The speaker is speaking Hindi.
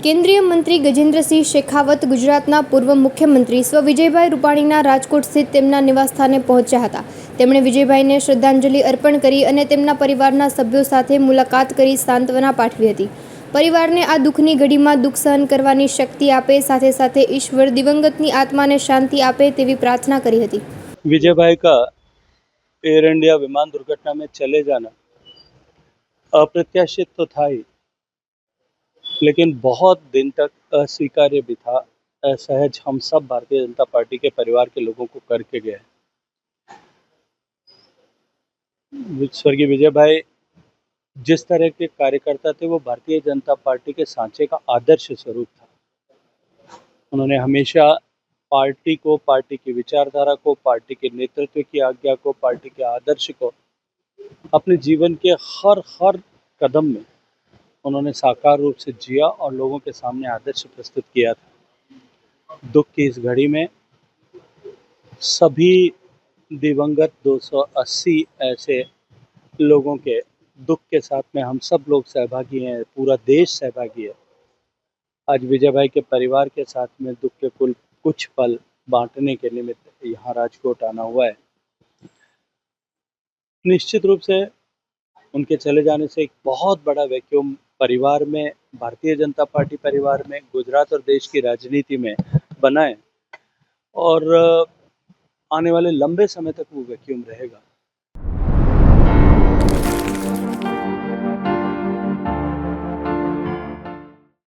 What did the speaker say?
કેન્દ્રીય મંત્રી ગજેન્દ્રસિંહ શેખાવત ગુજરાતના પૂર્વ મુખ્યમંત્રી સ્વ વિજયભાઈ રૂપાણીના રાજકોટ સ્થિત તેમના નિવાસસ્થાને પહોંચ્યા હતા તેમણે વિજયભાઈને શ્રદ્ધાંજલિ અર્પણ કરી અને તેમના પરિવારના સભ્યો સાથે મુલાકાત કરી સાંત્વના પાઠવી હતી પરિવારને આ દુઃખની ઘડીમાં દુઃખ સહન કરવાની શક્તિ આપે સાથે સાથે ઈશ્વર દિવંગતની આત્માને શાંતિ આપે તેવી પ્રાર્થના કરી હતી विजय भाई का एयर इंडिया विमान दुर्घटना में चले जाना अप्रत्याशित तो था ही लेकिन बहुत दिन तक अस्वीकार्य भी था, असहज हम सब भारतीय जनता पार्टी के परिवार के लोगों को करके गए। स्वर्गीय विजय भाई जिस तरह के कार्यकर्ता थे, वो भारतीय जनता पार्टी के सांचे का आदर्श स्वरूप था। उन्होंने हमेशा पार्टी को, पार्टी की विचारधारा को, पार्टी के नेतृत्व की आज्ञा को, पार्टी के आदर्श को, अपने जीवन के हर हर कदम में उन्होंने साकार रूप से जिया और लोगों के सामने आदर्श प्रस्तुत किया था। दुख की इस घड़ी में सभी दिवंगत 280 ऐसे लोगों के दुख के साथ में हम सब लोग सहभागी हैं, पूरा देश सहभागी है। आज विजय भाई के परिवार के साथ में दुख के कुल कुछ पल बांटने के निमित्त यहाँ राजकोट आना हुआ है। निश्चित रूप से उनके चले जाने से एक बहुत बड़ा वैक्यूम परिवार में, भारतीय जनता पार्टी परिवार में, गुजरात और देश की राजनीति में बनाए और, आने वाले लंबे समय तक वो वैक्यूम रहेगा।